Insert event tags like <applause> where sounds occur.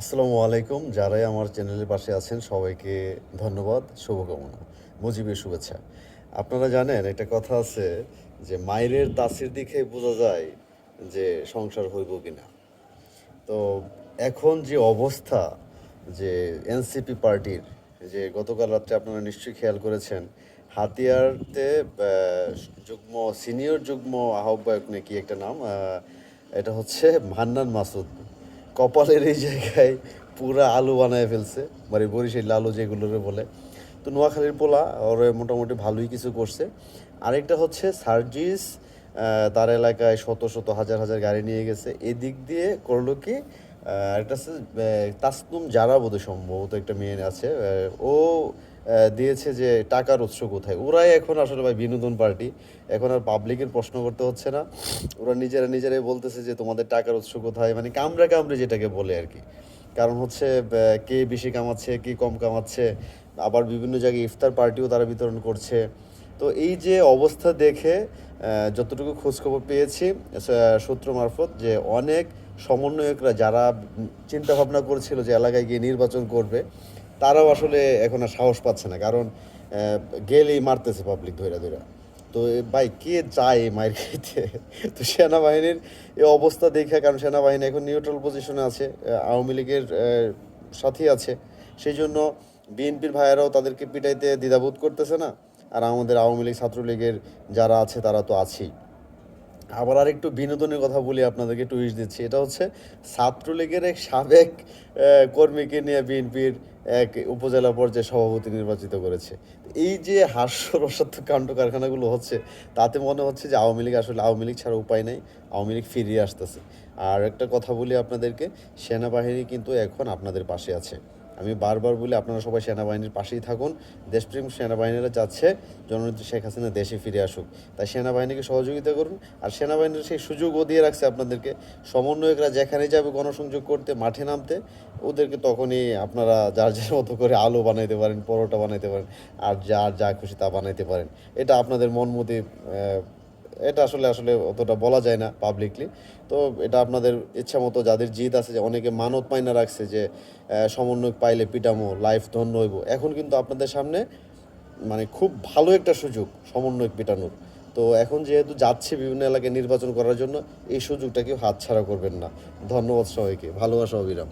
আসসালামু আলাইকুম। যারাই আমার চ্যানেলের পাশে আছেন, সবাইকে ধন্যবাদ, শুভকামনা, মুজিবের শুভেচ্ছা। আপনারা জানেন, একটা কথা আছে যে, মায়ের তাসির দিকে বোঝা যায় যে, সংসার হইব কি না তো এখন যে অবস্থা যে, এনসিপি পার্টির, যে গতকাল রাত্রে আপনারা নিশ্চয়ই খেয়াল করেছেন, হাতিয়ারতে যুগ্ম, সিনিয়র যুগ্ম আহ্বায়ক নাকি একটা নাম এটা হচ্ছে মান্নান মাসুদ। কপালের এই জায়গায় পুরা আলু বানায় ফেলছে মানে বরিশাল আলু যেগুলোরে বলে। তো নোয়াখালীর পোলা, ওর মোটামুটি ভালোই কিছু করছে। আরেকটা হচ্ছে সার্জিস তার এলাকায় শত শত, হাজার হাজার গাড়ি নিয়ে গেছে। এদিক দিয়ে করল কি একটা আহ, তাসনুম যারা বোধহয় সম্ভবত একটা মেয়ে আছে। ও দিয়েছে যে টাকার উৎস কোথায়? ওরাই এখন আসলে ভাই বিনোদন পার্টি। এখন আর পাবলিকের প্রশ্ন করতে হচ্ছে না। ওরা নিজেরা নিজেরাই বলতেছে যে তোমাদের টাকার উৎস কোথায়? মানে কামড়ে কামড়ে যেটাকে বলে আর কি। কারণ হচ্ছে কে বেশি কামাচ্ছে কে কম কামাচ্ছে আবার বিভিন্ন জায়গায় ইফতার পার্টিও তারা বিতরণ করছে। তো এই যে অবস্থা দেখে যতটুকু খোঁজখবর পেয়েছি সূত্র মারফত যে অনেক সমন্বয়করা যারা চিন্তা ভাবনা করেছিল যে এলাকায় গিয়ে নির্বাচন করবে, তারাও আসলে এখন আর সাহস পাচ্ছে না। কারণ গেলেই মারতেছে পাবলিক ধৈরা ধৈরা তো ভাই, কে চায় এই মায়ের খেতে? <laughs> তো সেনাবাহিনীর এই অবস্থা দেখে, কারণ সেনাবাহিনী এখন নিউট্রাল পজিশনে আছে আওয়ামী লীগের সাথেই আছে। সেই জন্য বিএনপির ভাইয়েরাও তাদেরকে পিটাইতে দ্বিধাবোধ করতেছে না। আর আমাদের আওয়ামী লীগ, ছাত্রলীগের যারা আছে তারা তো আছেই। আবার আর একটু বিনোদনের কথা বলি আপনাদেরকে টুইস্ট দিচ্ছি। এটা হচ্ছে ছাত্রলীগের এক সাবেক কর্মীকে নিয়ে বিএনপির এক উপজেলা পর্যায়ে সভাপতি নির্বাচিত করেছে। এই যে হাস্যরসাত্মক কাণ্ড কারখানাগুলো হচ্ছে, তাতে মনে হচ্ছে যে আওয়ামী লীগ আসলে, আওয়ামী লীগ ছাড়া উপায় নেই, আওয়ামী লীগ ফিরিয়ে আসতেছে। আর একটা কথা বলি আপনাদেরকে, সেনাবাহিনী কিন্তু এখন আপনাদের পাশে আছে। আমি বারবার বলি আপনারা সবাই সেনাবাহিনীর পাশেই থাকুন। দেশপ্রেম সেনাবাহিনীরা চাচ্ছে জননেত্রী শেখ হাসিনা দেশে ফিরে আসুক। তাই সেনাবাহিনীকে সহযোগিতা করুন আর সেনাবাহিনীর সেই সুযোগও দিয়ে রাখছে আপনাদেরকে। সমন্বয়করা যেখানে যাবে গণসংযোগ করতে, মাঠে নামতে, ওদেরকে তখনই আপনারা যার যার মতো করে আলু বানাইতে পারেন, পরোটা বানাইতে পারেন, আর যার যা খুশি তা বানাইতে পারেন। এটা আপনাদের মন মতে এটা আসলে আসলে অতটা বলা যায় না পাবলিকলি তো এটা আপনাদের ইচ্ছা মতো যাদের জিদ আছে যে অনেকে মানত মাইনা রাখছে যে আহ, সমন্বয়ক পাইলে পিটামো লাইফ ধন্য হইব। এখন কিন্তু আপনাদের সামনে মানে খুব ভালো একটা সুযোগ সমন্বয়ক পিটানোর। তো এখন যেহেতু যাচ্ছে বিভিন্ন এলাকায় নির্বাচন করার জন্য এই সুযোগটা কেউ হাতছাড়া করবেন না। ধন্যবাদ সবাইকে। ভালোবাসা অবিরাম।